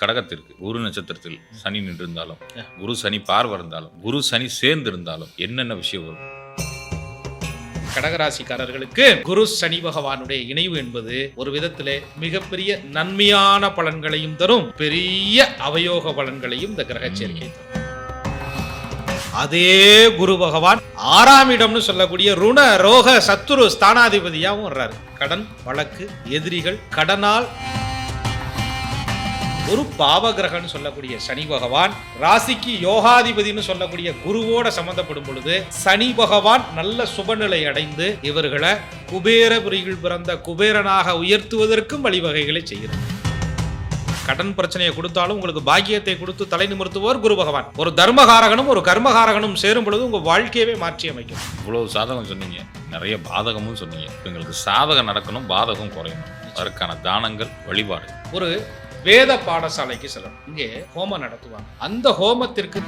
கடகத்திற்கு குரு நட்சத்திரத்தில் சனி நின்றிருந்தாலும் குரு சனி பார்வை இருந்தாலும் குரு சனி சேர்ந்து இருந்தாலும் என்னென்ன விஷயம் வரும்? கடகராசிக்காரர்களுக்கு குரு சனி பகவானுடைய இணைவு என்பது ஒரு விதத்திலே மிகப்பெரிய நன்மையான பலன்களையும் தரும். பெரிய அவயோக பலன்களையும் இந்த கிரக சேர்க்கை தரும். அதே குரு பகவான் ஆறாம் இடம்னு சொல்லக்கூடிய ருண ரோக சத்துரு ஸ்தானாதிபதியாகவும் வர்றாரு. கடன் வழக்கு எதிரிகள் கடனால் ஒரு பாவகிரகன்னு சொல்லக்கூடிய சனி பகவான் ராசிக்கு யோகாதிபதினு சொல்லக்கூடிய குருவோட சம்பந்தப்படும் பொழுது சனி பகவான் நல்ல சுபநிலை அடைந்து இவர்களை குபேரபுரியில் பிறந்த குபேரனாக உயர்த்துவதற்கும் வழிவகைகளை செய்கிறது கடன் பிரச்சனையை கொடுத்தாலும் உங்களுக்கு பாக்கியத்தை கொடுத்து தலை நிமிர்த்துவோர் குரு பகவான். ஒரு தர்மகாரகனும் ஒரு கர்மகாரகனும் சேரும் பொழுது உங்க வாழ்க்கையவே மாற்றி அமைக்கும். இவ்வளவு சாதகம் சொன்னீங்க. நிறைய பாதகமும் சொன்னீங்க. எங்களுக்கு சாதகம் நடக்கணும் பாதகம் குறையணும். அதற்கான தானங்கள் வழிபாடு. ஒரு வேத பாடசாலைக்கு செல்லணும் இங்கே ஹோமம் நடத்துவாங்க. அந்த ஹோமத்திற்கு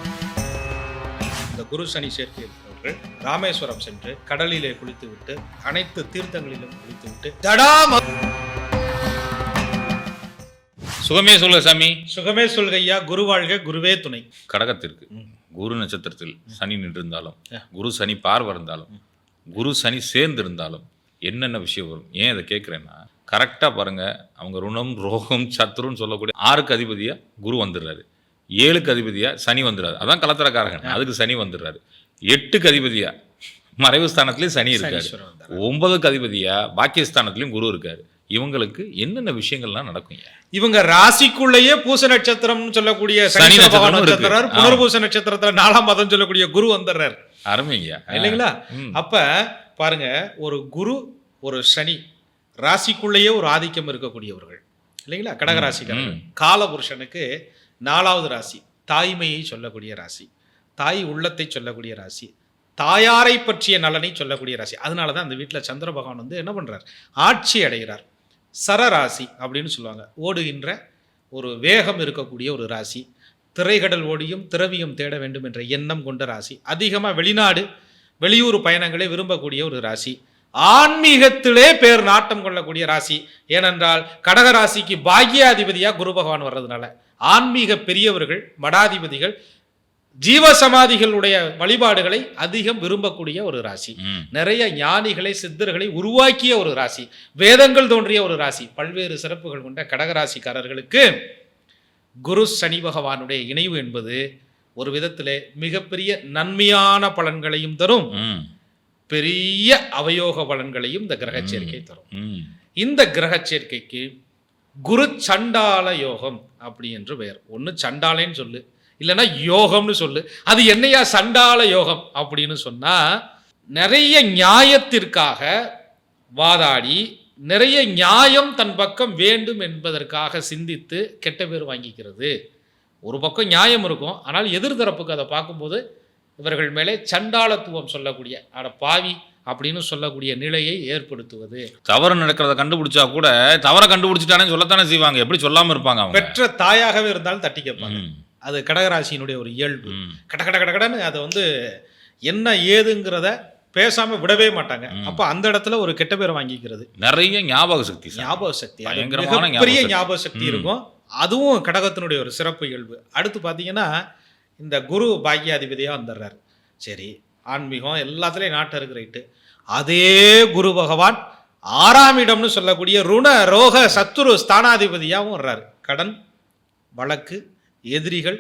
இந்த குரு சனி சேர்க்கை இருக்கிறவர்கள் ராமேஸ்வரம் சென்று கடலிலே குளித்து விட்டு அனைத்து தீர்த்தங்களிலும் குளித்து விட்டு தடாம சுகமே சொல்லுங்க சாமி. சுகமே சொல்கையா குரு வாழ்க குருவே துணை. கடகத்திற்கு குரு நட்சத்திரத்தில் சனி நின்றிருந்தாலும் குரு சனி பார்வை இருந்தாலும் குரு சனி சேர்ந்து இருந்தாலும் என்னென்ன விஷயம் வரும்? ஏன் இதை கேட்குறேன்னா கரெக்டாக பாருங்க. அவங்க ருணம் ரோகம் சத்ருன்னு சொல்லக்கூடிய ஆறுக்கு அதிபதியா குரு வந்துடுறாரு. ஏழுக்கு அதிபதியா சனி வந்துடுறாரு. அதான் கலத்தரக்காரகன். அதுக்கு சனி வந்துடுறாரு. எட்டுக்கு அதிபதியா மறைவு ஸ்தானத்துலேயும் சனி இருக்காரு. ஒன்பதுக்கு அதிபதியா பாக்கியஸ்தானத்துலேயும் குரு இருக்காரு. இவங்களுக்கு என்னென்ன விஷயங்கள்லாம் நடக்குங்க இவங்க ராசிக்குள்ளேயே பூச நட்சத்திரம்னு சொல்லக்கூடிய சனி பகவான். வந்துடுறாரு புனர்பூச நட்சத்திரத்துல நாலாம் மாதம் சொல்லக்கூடிய குரு வந்துடுறாரு. அருமைங்க இல்லைங்களா. அப்ப பாருங்க ஒரு குரு ஒரு சனி ராசிக்குள்ளேயே ஒரு ஆதிக்கம் இருக்கக்கூடியவர்கள். இல்லைங்களா? கடகராசிக்காரர்கள் காலபுருஷனுக்கு நாலாவது ராசி. தாய்மையை சொல்லக்கூடிய ராசி. தாய் உள்ளத்தை சொல்லக்கூடிய ராசி. தாயாரை பற்றிய நலனை சொல்லக்கூடிய ராசி. அதனால தான் அந்த வீட்டில் சந்திர பகவான் வந்து என்ன பண்றார்? ஆட்சி அடைகிறார். சரராசி அப்படின்னு சொல்லுவாங்க. ஓடுகின்ற ஒரு வேகம் இருக்கக்கூடிய ஒரு ராசி. திரைகடல் ஓடியும் திரவியம் தேட வேண்டும் என்ற எண்ணம் கொண்ட ராசி. அதிகமாக வெளிநாடு வெளியூர் பயணங்களை விரும்பக்கூடிய ஒரு ராசி. ஆன்மீகத்திலே பேர் நாட்டம் கொள்ளக்கூடிய ராசி. ஏனென்றால் கடக ராசிக்கு பாக்யாதிபதியாக குரு பகவான் வர்றதுனால. ஆன்மீக பெரியவர்கள் மடாதிபதிகள் ஜீவசமாதிகளுடைய வழிபாடுகளை அதிகம் விரும்பக்கூடிய ஒரு ராசி. நிறைய ஞானிகளை சித்தர்களை உருவாக்கிய ஒரு ராசி. வேதங்கள் தோன்றிய ஒரு ராசி. பல்வேறு சிறப்புகள் கொண்ட கடகராசிக்காரர்களுக்கு குரு சனி பகவானுடைய இணைவு என்பது ஒரு விதத்திலே மிகப்பெரிய நன்மையான பலன்களையும் தரும். பெரிய அவயோக பலன்களையும் இந்த கிரக சேர்க்கை தரும். இந்த கிரக சேர்க்கைக்கு குரு சண்டால யோகம் அப்படி என்று பெயர். ஒன்று சண்டாலேன்னு சொல்லு இல்லைன்னா யோகம்னு சொல்லு. அது என்னையா சண்டால யோகம் அப்படின்னு சொன்னா நிறைய நியாயத்திற்காக வாதாடி நிறைய நியாயம் தன் பக்கம் வேண்டும் என்பதற்காக சிந்தித்து கெட்ட பேர் வாங்கிக்கிறது. ஒரு பக்கம் நியாயம் இருக்கும் ஆனால் எதிர்தரப்புக்கு அதை பார்க்கும்போது இவர்கள் மேலே சண்டாளத்துவம் சொல்லக்கூடிய அட பாவி அப்படின்னு சொல்லக்கூடிய நிலையை ஏற்படுத்துவது. தவறு நடக்கிறத கண்டுபிடிச்சா கூட தவற கண்டுபிடிச்சிட்டானே சொல்லத்தானே செய்வாங்க. எப்படி சொல்லாம இருப்பாங்க அவங்க? பெற்ற தாயாகவே இருந்தாலும் தட்டி கேட்பாங்க. அது கடகராசியினுடைய ஒரு இயல்பு. கட கட கட கடன்னு அதை வந்து என்ன ஏதுங்கிறத பேசாம விடவே மாட்டாங்க. அப்ப அந்த இடத்துல ஒரு கெட்ட பேர் வாங்கிக்கிறது. நிறைய ஞாபக சக்தி சார். ஞாபக சக்தி. மிகப்பெரிய ஞாபக சக்தி. இருக்கும். அதுவும் கடகத்தினுடைய ஒரு சிறப்பு இயல்பு. அடுத்து பார்த்தீங்கன்னா இந்த குரு பாக்கியாதிபதியாக வந்துடுறாரு சரி ஆன்மீகம் எல்லாத்துலேயும் நாட்டம் இருக்கு ரைட்டு அதே குரு பகவான் ஆறாம் இடம்னு சொல்லக்கூடிய ருண ரோக சத்துரு ஸ்தானாதிபதியாகவும் வர்றாரு. கடன் வழக்கு எதிரிகள்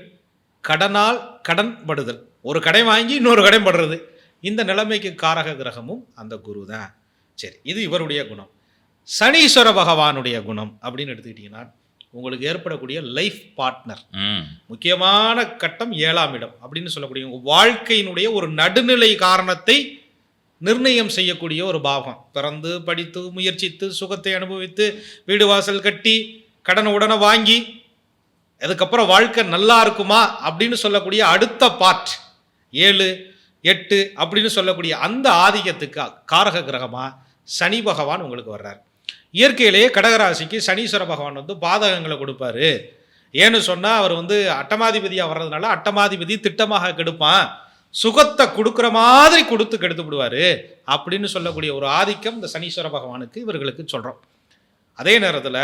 கடனால் கடன் படுதல். ஒரு கடை வாங்கி இன்னொரு கடை படுறது. இந்த நிலைமைக்கு காரக கிரகமும் அந்த குரு தான். சரி இது இவருடைய குணம். சனீஸ்வர பகவானுடைய குணம் அப்படின்னு எடுத்துக்கிட்டிங்கன்னா உங்களுக்கு ஏற்படக்கூடிய லைஃப் பார்ட்னர் முக்கியமான கட்டம் ஏழாம் இடம் அப்படின்னு சொல்லக்கூடிய உங்க வாழ்க்கையினுடைய ஒரு நடுநிலை காரணத்தை நிர்ணயம் செய்யக்கூடிய ஒரு பாகம். பிறந்து படித்து முயற்சித்து சுகத்தை அனுபவித்து வீடு வாசல் கட்டி கடனை உடனே வாங்கி அதுக்கப்புறம் வாழ்க்கை நல்லா இருக்குமா அப்படின்னு சொல்லக்கூடிய அடுத்த பார்ட் ஏழு எட்டு அப்படின்னு சொல்லக்கூடிய அந்த ஆதிக்கத்துக்கு காரக கிரகமா சனி பகவான் உங்களுக்கு வர்றார். இயற்கையிலேயே கடகராசிக்கு சனீஸ்வர பகவான் வந்து பாதகங்களை கொடுப்பாரு. ஏன்னு சொன்னால் அவர் வந்து அட்டமாதிபதியாக வர்றதுனால அட்டமாதிபதி திட்டமாக கெடுப்பான். சுகத்தை கொடுக்குற மாதிரி கொடுத்து கெடுத்து விடுவார் அப்படின்னு சொல்லக்கூடிய ஒரு ஆதிக்கம் இந்த சனீஸ்வர பகவானுக்கு இவர்களுக்கு சொல்கிறோம் அதே நேரத்தில்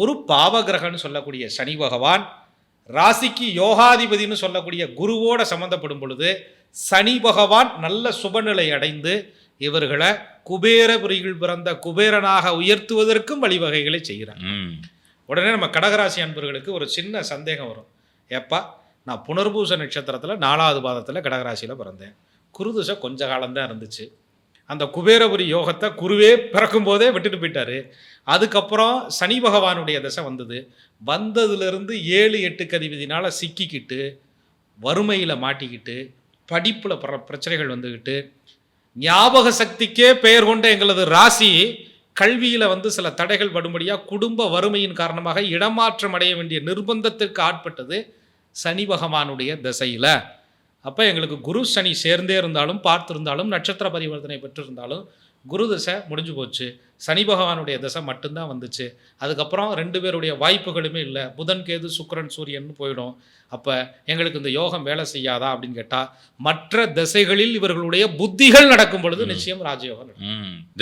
ஒரு பாவகிரகன்னு சொல்லக்கூடிய சனி பகவான் ராசிக்கு யோகாதிபதினு சொல்லக்கூடிய குருவோட சம்மந்தப்படும் பொழுது சனி பகவான் நல்ல சுபநிலை அடைந்து இவர்களை குபேரபுரியில் பிறந்த குபேரனாக உயர்த்துவதற்கும் வழிவகைகளை செய்கிறார். உடனே நம்ம கடகராசி அன்பர்களுக்கு ஒரு சின்ன சந்தேகம் வரும். ஏப்பா நான் புனர்பூச நட்சத்திரத்தில் நாலாவது பாதத்தில் கடகராசியில் பிறந்தேன். குருதுசை கொஞ்ச காலம்தான் இருந்துச்சு. அந்த குபேரபுரி யோகத்தை குருவே பிறக்கும் போதே விட்டுட்டு போயிட்டாரு. அதுக்கப்புறம் சனி பகவானுடைய தசை வந்தது. வந்ததுலேருந்து ஏழு எட்டு கதிபதினால சிக்கிக்கிட்டு வறுமையில் மாட்டிக்கிட்டு படிப்பில் பிர பிரச்சனைகள் வந்துக்கிட்டு ஞாபக சக்திக்கே பெயர் கொண்ட எங்களது ராசி கல்வியில் வந்து சில தடைகள் படும்படியாக குடும்ப வறுமையின் காரணமாக இடமாற்றம் அடைய வேண்டிய நிர்பந்தத்திற்கு ஆட்பட்டது சனி பகவானுடைய திசையில். அப்போ எங்களுக்கு குரு சனி சேர்ந்தே இருந்தாலும் பார்த்திருந்தாலும் நட்சத்திர பரிவர்த்தனை பெற்றிருந்தாலும் குரு தசை முடிஞ்சு போச்சு. சனி பகவானுடைய தசை மட்டும்தான் வந்துச்சு. அதுக்கப்புறம் ரெண்டு பேருடைய வாய்ப்புகளுமே இல்லை. புதன் கேது சுக்கிரன் சூரியன் போயிடும். அப்போ எங்களுக்கு இந்த யோகம் வேலை செய்யாதா அப்படின்னு கேட்டால் மற்ற திசைகளில் இவர்களுடைய புத்திகள் நடக்கும் பொழுது நிச்சயம் ராஜயோகம்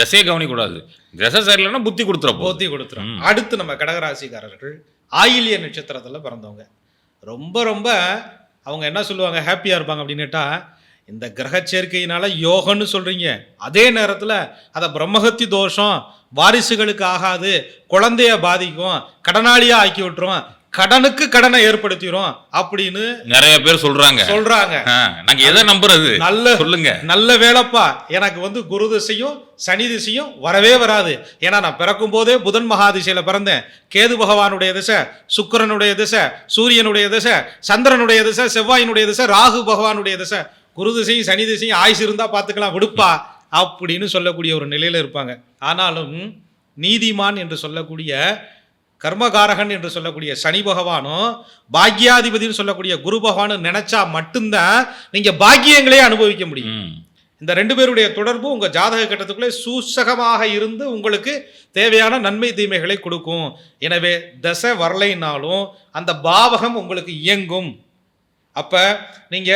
திசையை கவனிக்கூடாது திசை சரியில்லைன்னா புத்தி கொடுத்துற போகுது. போத்தி கொடுத்துரும். அடுத்து நம்ம கடகராசிக்காரர்கள் ஆயில்ய நட்சத்திரத்தில் பிறந்தவங்க. ரொம்ப ரொம்ப அவங்க என்ன சொல்லுவாங்க? ஹாப்பியாக இருப்பாங்க அப்படின்னு கேட்டால் இந்த கிரக சேர்க்கையினால யோகன்னு சொல்கிறீங்க அதே நேரத்தில் அதை பிரம்மஹத்தி தோஷம் வாரிசுகளுக்கு ஆகாது குழந்தைய பாதிக்கும் கடனாளியாக ஆக்கி விட்டுரும் கடனுக்கு கடனை ஏற்படுத்திடும் அப்படின்னு நிறைய பேர் சொல்றாங்க. சொல்றாங்க. நாங்க எதை நம்புறது? நல்ல சொல்லுங்க. நல்ல வேலைப்பா. எனக்கு வந்து குரு திசையும் சனி திசையும் வரவே வராது. ஏன்னா நான் பிறக்கும் போதே புதன் மகாதிசையில பிறந்தேன். கேது பகவானுடைய திசை சுக்கிரனுடைய திசை சூரியனுடைய திசை சந்திரனுடைய திசை செவ்வாயினுடைய திசை ராகு பகவானுடைய திசை. குரு திசையும் சனி திசையும் ஆயுசு இருந்தா பார்த்துக்கலாம் விடுப்பா அப்படின்னு சொல்லக்கூடிய ஒரு நிலையில இருப்பாங்க. ஆனாலும் நீதிமான் என்று சொல்லக்கூடிய கர்மகாரகன் என்று சொல்லக்கூடிய சனி பகவானும் பாக்யாதிபதினு சொல்லக்கூடிய குரு பகவானும் நினைச்சா மட்டும்தான் நீங்க பாக்கியங்களே அனுபவிக்க முடியும். இந்த ரெண்டு பேருடைய தொடர்பு உங்க ஜாதக கட்டத்துக்குள்ளே சூசகமாக இருந்து உங்களுக்கு தேவையான நன்மை தீமைகளை கொடுக்கும். எனவே தசை வரலைனாலும் அந்த பாவகம் உங்களுக்கு இயங்கும். அப்ப நீங்க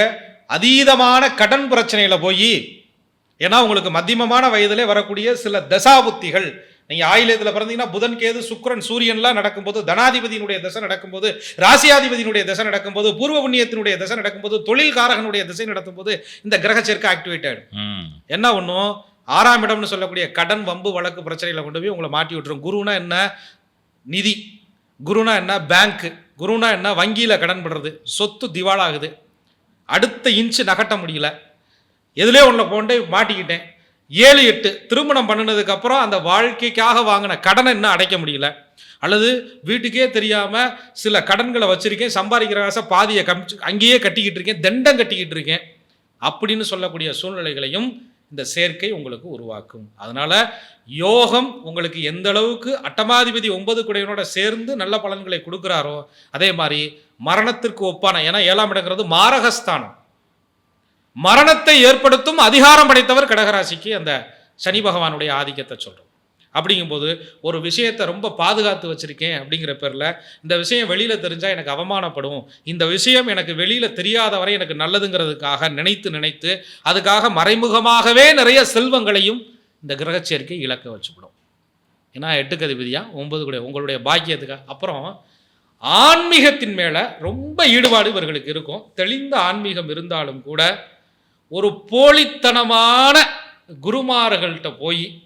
அதீதமான கடன் பிரச்சனையில போய் ஏன்னா உங்களுக்கு மத்தியமமான வயதிலே வரக்கூடிய சில தசாபுத்திகள் நீங்க ஆயிலத்தில் பிறந்தீங்கன்னா புதன் கேது சுக்கிரன் சூரியன்லாம் நடக்கும்போது தனாதிபதியினுடைய தசை நடக்கும்போது ராசியாதிபதியினுடைய தசை நடக்கும்போது பூர்வ புண்ணியத்தினுடைய தசை நடக்கும்போது தொழில் காரகனுடைய திசை நடக்கும்போது இந்த கிரக சேர்க்கை ஆக்டிவேட் என்ன ஒன்றும் ஆறாம் இடம்னு சொல்லக்கூடிய கடன் வம்பு வழக்கு பிரச்சனையில் கொண்டு போய் உங்களை மாட்டி விட்டுரும். குருனா என்ன? நிதி. குருனா என்ன? பேங்க் குருனா என்ன? வங்கியில் கடன் படுறது. சொத்து திவாலாகுது. அடுத்த இன்ச்சு நகட்ட முடியல. எதுலே ஒன்றில் கொண்டு மாட்டிக்கிட்டேன். ஏழு எட்டு திருமணம் பண்ணினதுக்கு அப்புறம் அந்த வாழ்க்கைக்காக வாங்கின கடனை இன்னும் அடைக்க முடியல. அல்லது வீட்டுக்கே தெரியாமல் சில கடன்களை வச்சுருக்கேன் சம்பாதிக்கிற காசை பாதியை கமிச்சு அங்கேயே கட்டிக்கிட்டு இருக்கேன் தண்டம் கட்டிக்கிட்டு இருக்கேன் அப்படின்னு சொல்லக்கூடிய சூழ்நிலைகளையும் இந்த சேர்க்கை உங்களுக்கு உருவாக்கும். அதனால் யோகம் உங்களுக்கு எந்த அளவுக்கு அட்டமாதிபதி ஒன்பது குடையனோட சேர்ந்து நல்ல பலன்களை கொடுக்குறாரோ அதே மாதிரி மரணத்திற்கு ஒப்பான ஏன்னா ஏழாம் இடங்கிறது மாரகஸ்தானம். மரணத்தை ஏற்படுத்தும் அதிகாரம் படைத்தவர் கடகராசிக்கு அந்த சனி பகவானுடைய ஆதிக்கத்தை சொல்கிறோம் அப்படிங்கும்போது ஒரு விஷயத்தை ரொம்ப பாதுகாத்து வச்சுருக்கேன் அப்படிங்கிற பேரில் இந்த விஷயம் வெளியில் தெரிஞ்சால் எனக்கு அவமானப்படும். இந்த விஷயம் எனக்கு வெளியில் தெரியாத வரை எனக்கு நல்லதுங்கிறதுக்காக நினைத்து நினைத்து அதுக்காக மறைமுகமாகவே நிறைய செல்வங்களையும் இந்த கிரகச்சேர்க்கை இலக்க இழக்க வச்சுவிடும் ஏன்னா எட்டுக்கு அதிபதியா ஒன்பது கூட உங்களுடைய பாக்கியத்துக்காக அப்புறம் ஆன்மீகத்தின் மேலே ரொம்ப ஈடுபாடு இவர்களுக்கு இருக்கும். தெளிந்த ஆன்மீகம் இருந்தாலும் கூட ஒரு போலித்தனமான குருமார்கள்ட்ட போய்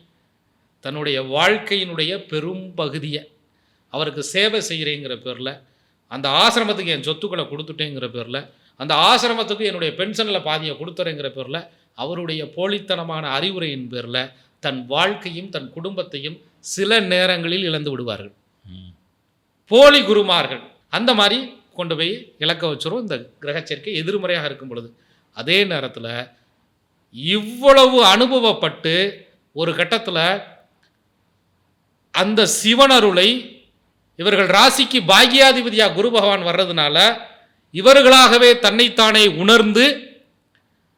தன்னுடைய வாழ்க்கையினுடைய பெரும் பகுதியை அவருக்கு சேவை செய்கிறேங்கிற பேரில் அந்த ஆசிரமத்துக்கு என் சொத்துக்களை கொடுத்துட்டேங்கிற பேரில் அந்த ஆசிரமத்துக்கு என்னுடைய பென்ஷனில் பாதியை கொடுத்துறேங்கிற பேரில் அவருடைய போலித்தனமான அறிவுரையின் பேரில் தன் வாழ்க்கையும் தன் குடும்பத்தையும் சில நேரங்களில் இழந்து விடுவார்கள். போலி குருமார்கள். அந்த மாதிரி கொண்டு போய் இழக்க வச்சிரும். இந்த கிரகச்சேர்க்கை எதிர்மறையாக இருக்கும் பொழுது. அதே நேரத்தில் இவ்வளவு அனுபவப்பட்டு ஒரு கட்டத்தில் அந்த சிவனருளை இவர்கள் ராசிக்கு பாக்யாதிபதியாக குரு பகவான் வர்றதுனால இவர்களாகவே தன்னைத்தானே உணர்ந்து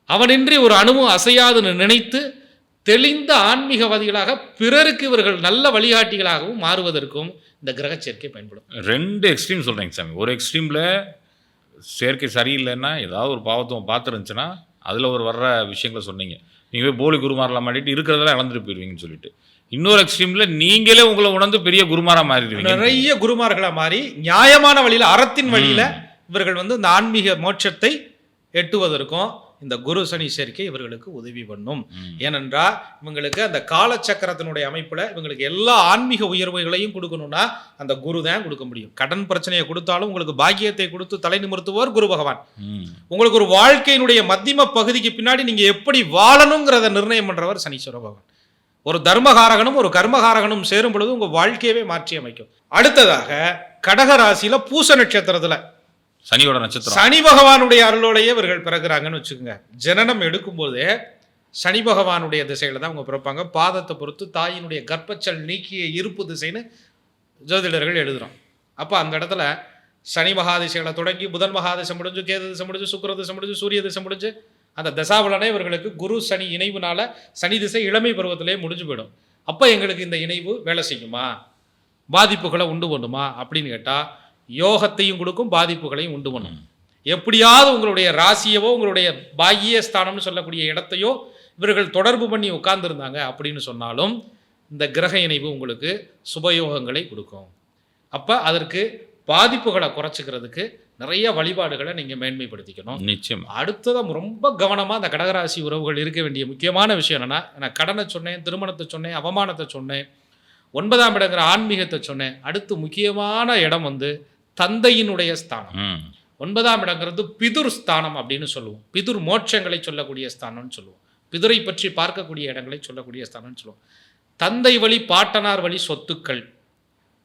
அவனின்றி ஒரு அணுவும் அசையாதுன்னு நினைத்து தெளிந்த ஆன்மீகவாதிகளாக பிறருக்கு இவர்கள் நல்ல வழிகாட்டிகளாகவும் மாறுவதற்கும் இந்த கிரக சேர்க்கை பயன்படும். ரெண்டு எக்ஸ்ட்ரீம் சொல்கிறேங்க சாமி. ஒரு எக்ஸ்ட்ரீமில் சேர்க்கை சரியில்லைன்னா ஏதாவது ஒரு பாவத்துவம் பார்த்துருந்துச்சுன்னா அதில் ஒரு வர்ற விஷயங்களை சொன்னீங்க. நீங்கள் போய் போலி குருமாரெலாம் மாட்டிட்டு இருக்கிறதெல்லாம் இழந்துட்டு போயிருவீங்கன்னு சொல்லிட்டு. இன்னொரு எக்ஸ்ட்ரீமில் நீங்களே உங்களை உணர்ந்து பெரிய குருமாரா மாறிடுவீங்க. நிறைய குருமார்களா மாறி நியாயமான வழியில அறத்தின் வழியில இவர்கள் வந்து இந்த ஆன்மீக மோட்சத்தை எட்டுவதற்கும் இந்த குரு சனி சேர்க்கை இவர்களுக்கு உதவி பண்ணும். ஏனென்றால் இவங்களுக்கு அந்த காலச்சக்கரத்தினுடைய அமைப்பில் இவங்களுக்கு எல்லா ஆன்மீக உயர்வுகளையும் கொடுக்கணும்னா அந்த குரு தான் கொடுக்க முடியும். கடன் பிரச்சனையை கொடுத்தாலும் உங்களுக்கு பாக்கியத்தை கொடுத்து தலை நிமிர்த்துவோர் குரு பகவான். உங்களுக்கு ஒரு வாழ்க்கையினுடைய மத்தியம பகுதிக்கு பின்னாடி நீங்க எப்படி வாழணுங்கிறத நிர்ணயம் பண்றவர் சனீஸ்வர பகவான். ஒரு தர்மகாரகனும் ஒரு கர்மகாரகனும் சேரும் பொழுது உங்க வாழ்க்கையவே மாற்றி அமைக்கும் அடுத்ததாக கடக ராசியில பூச நட்சத்திரத்துல சனியோட நட்சத்திரம். சனி பகவானுடைய அருளோடையே இவர்கள் பிறகுறாங்கன்னு வச்சுக்கோங்க. ஜனனம் எடுக்கும்போதே சனி பகவானுடைய திசையில தான் அவங்க பிறப்பாங்க. பாதத்தை பொறுத்து தாயினுடைய கர்ப்பச்சல் நீக்கிய இருப்பு திசைன்னு ஜோதிடர்கள் எழுதுறோம். அப்போ அந்த இடத்துல சனி மகாதிசைகளை தொடங்கி புதன் மகாதிசை முடிஞ்சு கேது திசை முடிஞ்சு சுக்கர திசை முடிஞ்சு சூரிய திசை முடிஞ்சு அந்த தசாபலனே இவர்களுக்கு குரு சனி இணைவுனால சனி திசை இளமை பருவத்திலே முடிஞ்சு போயிடும். அப்போ எங்களுக்கு இந்த இணைவு வேலை செய்யுமா? பாதிப்புகளை உண்டு பண்ணுமா? அப்படின்னு கேட்டால் யோகத்தையும் கொடுக்கும் பாதிப்புகளையும் உண்டு பண்ணும். எப்படியாவது உங்களுடைய ராசியவோ உங்களுடைய பாக்கிய ஸ்தானம்னு சொல்லக்கூடிய இடத்தையோ இவர்கள் தொடர்பு பண்ணி உட்கார்ந்துருந்தாங்க அப்படின்னு சொன்னாலும் இந்த கிரக இணைவு உங்களுக்கு சுபயோகங்களை கொடுக்கும். அப்போ அதற்கு பாதிப்புகளை குறைச்சிக்கிறதுக்கு நிறைய வழிபாடுகளை நீங்கள் மேன்மைப்படுத்திக்கணும். நிச்சயம். அடுத்ததாக ரொம்ப கவனமாக அந்த கடகராசி உறவுகள் இருக்க வேண்டிய முக்கியமான விஷயம் என்னென்னா நான் கடனை சொன்னேன் திருமணத்தை சொன்னேன் அவமானத்தை சொன்னேன் ஒன்பதாம் இடங்கிற ஆன்மீகத்தை சொன்னேன். அடுத்து முக்கியமான இடம் வந்து தந்தையினுடைய ஸ்தானம். ஒன்பதாம் இடங்கிறது பிதுர் ஸ்தானம் அப்படின்னு சொல்லுவோம். பிதுர் மோட்சங்களை சொல்லக்கூடிய ஸ்தானம்னு சொல்லுவோம். பிதுரை பற்றி பார்க்கக்கூடிய இடங்களை சொல்லக்கூடிய ஸ்தானம்னு சொல்லுவோம். தந்தை வழி பாட்டனார் வழி சொத்துக்கள்.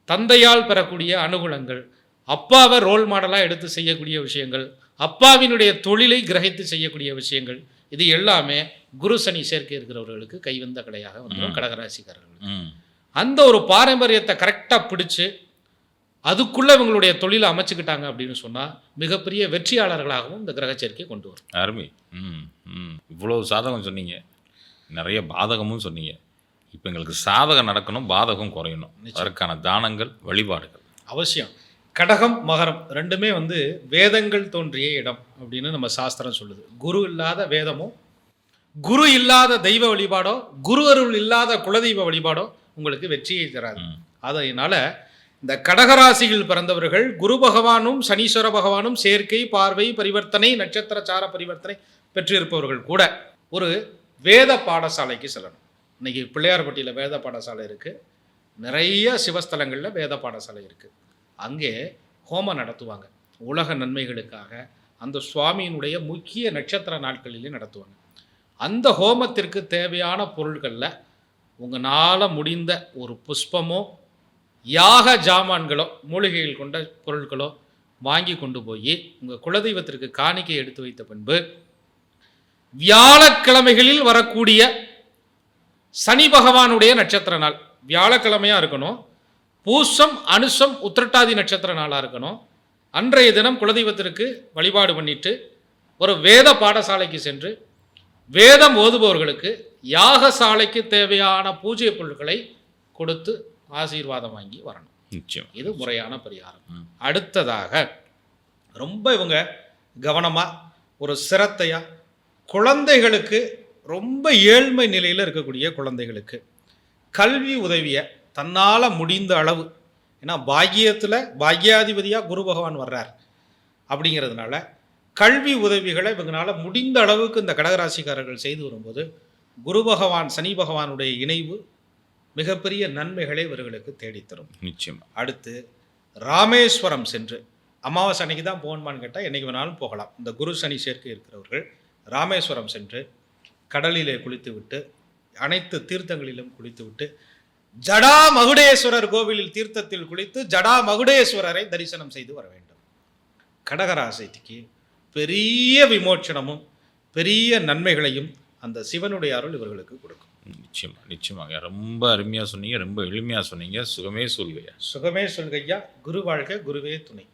தந்தையால் பெறக்கூடிய அனுகூலங்கள். அப்பாவை ரோல் மாடலாக எடுத்து செய்யக்கூடிய விஷயங்கள். அப்பாவினுடைய தொழிலை கிரகித்து செய்யக்கூடிய விஷயங்கள். இது எல்லாமே குரு சனி சேர்க்கை இருக்கிறவர்களுக்கு கைவந்த கலையாக வந்துடும் கடகராசிக்காரர்கள் ம். அந்த ஒரு பாரம்பரியத்தை கரெக்டாக பிடிச்சு அதுக்குள்ளே இவங்களுடைய தொழிலை அமைச்சுக்கிட்டாங்க அப்படின்னு சொன்னால் மிகப்பெரிய வெற்றியாளர்களாகவும் இந்த கிரக சேர்க்கையை கொண்டு வரும். அருமை. ம் ம். இவ்வளோ சாதகம் சொன்னீங்க. நிறைய பாதகமும் சொன்னீங்க. இப்போ எங்களுக்கு சாதகம் நடக்கணும் பாதகம் குறையணும். அதற்கான தானங்கள் வழிபாடுகள். அவசியம். கடகம் மகரம் ரெண்டுமே வந்து வேதங்கள் தோன்றிய இடம் அப்படின்னு நம்ம சாஸ்திரம் சொல்லுது. குரு இல்லாத வேதமோ குரு இல்லாத தெய்வ வழிபாடோ குரு அருள் இல்லாத குலதெய்வ வழிபாடோ உங்களுக்கு வெற்றியை தராது. அதனால இந்த கடகராசியில் பிறந்தவர்கள் குரு பகவானும் சனீஸ்வர பகவானும் சேர்க்கை பார்வை பரிவர்த்தனை நட்சத்திர சார பரிவர்த்தனை பெற்றிருப்பவர்கள் கூட ஒரு வேத பாடசாலைக்கு செல்லணும். இன்னைக்கு பிள்ளையார்பட்டியில் வேத பாடசாலை இருக்குது நிறைய சிவஸ்தலங்களில் வேத பாடசாலை இருக்குது அங்கே ஹோமம் நடத்துவாங்க. உலக நன்மைகளுக்காக அந்த சுவாமியினுடைய முக்கிய நட்சத்திர நாட்களிலே நடத்துவாங்க. அந்த ஹோமத்திற்கு தேவையான பொருட்களில் உங்களால் முடிந்த ஒரு புஷ்பமோ யாக ஜாமான்களோ மூலிகைகள் கொண்ட பொருட்களோ வாங்கி கொண்டு போய் உங்கள் குலதெய்வத்திற்கு காணிக்கை எடுத்து வைத்த பின்பு வியாழக்கிழமைகளில் வரக்கூடிய சனி பகவானுடைய நட்சத்திர நாள். வியாழக்கிழமையாக இருக்கணும். பூசம் அனுசம் உத்திரட்டாதி நட்சத்திர நாளாக இருக்கணும். அன்றைய தினம் குலதெய்வத்திற்கு வழிபாடு பண்ணிட்டு ஒரு வேத பாடசாலைக்கு சென்று வேதம் ஓதுபவர்களுக்கு யாகசாலைக்கு தேவையான பூஜை பொருட்களை கொடுத்து ஆசீர்வாதம் வாங்கி வரணும். நிச்சயம். இது முறையான பரிகாரம். அடுத்ததாக ரொம்ப இவங்க கவனமாக ஒரு சிரத்தையா குழந்தைகளுக்கு ரொம்ப ஏழ்மை நிலையில் இருக்கக்கூடிய குழந்தைகளுக்கு கல்வி உதவியை தன்னால் முடிந்த அளவு ஏன்னா பாக்கியத்தில் பாக்கியாதிபதியாக குரு பகவான் வர்றார் அப்படிங்கிறதுனால கல்வி உதவிகளை இவங்களால முடிந்த அளவுக்கு இந்த கடகராசிக்காரர்கள் செய்து வரும்போது குரு பகவான் சனி பகவானுடைய இணைவு மிகப்பெரிய நன்மைகளை இவர்களுக்கு தேடித்தரும். நிச்சயம். அடுத்து ராமேஸ்வரம் சென்று அமாவாசை அன்னைக்கு தான் போகணுமான்னு கேட்டால் என்னைக்கு வேணாலும் போகலாம். இந்த குரு சனி சேர்க்கை இருக்கிறவர்கள் ராமேஸ்வரம் சென்று கடலிலே குளித்து விட்டு அனைத்து தீர்த்தங்களிலும் குளித்து விட்டு ஜடா மகுடேஸ்வரர் கோவிலில் தீர்த்தத்தில் குளித்து ஜடா மகுடேஸ்வரரை தரிசனம் செய்து வர வேண்டும். கடகராசிக்கு பெரிய விமோச்சனமும் பெரிய நன்மைகளையும் அந்த சிவனுடைய அருள் இவர்களுக்கு கொடுக்கும். நிச்சயமா நிச்சயமாக ரொம்ப அருமையாக சொன்னீங்க ரொம்ப எளிமையாக சொன்னீங்க. சுகமே சொல்கையா சுகமே சொல்கையா குரு வாழ்க குருவே துணை.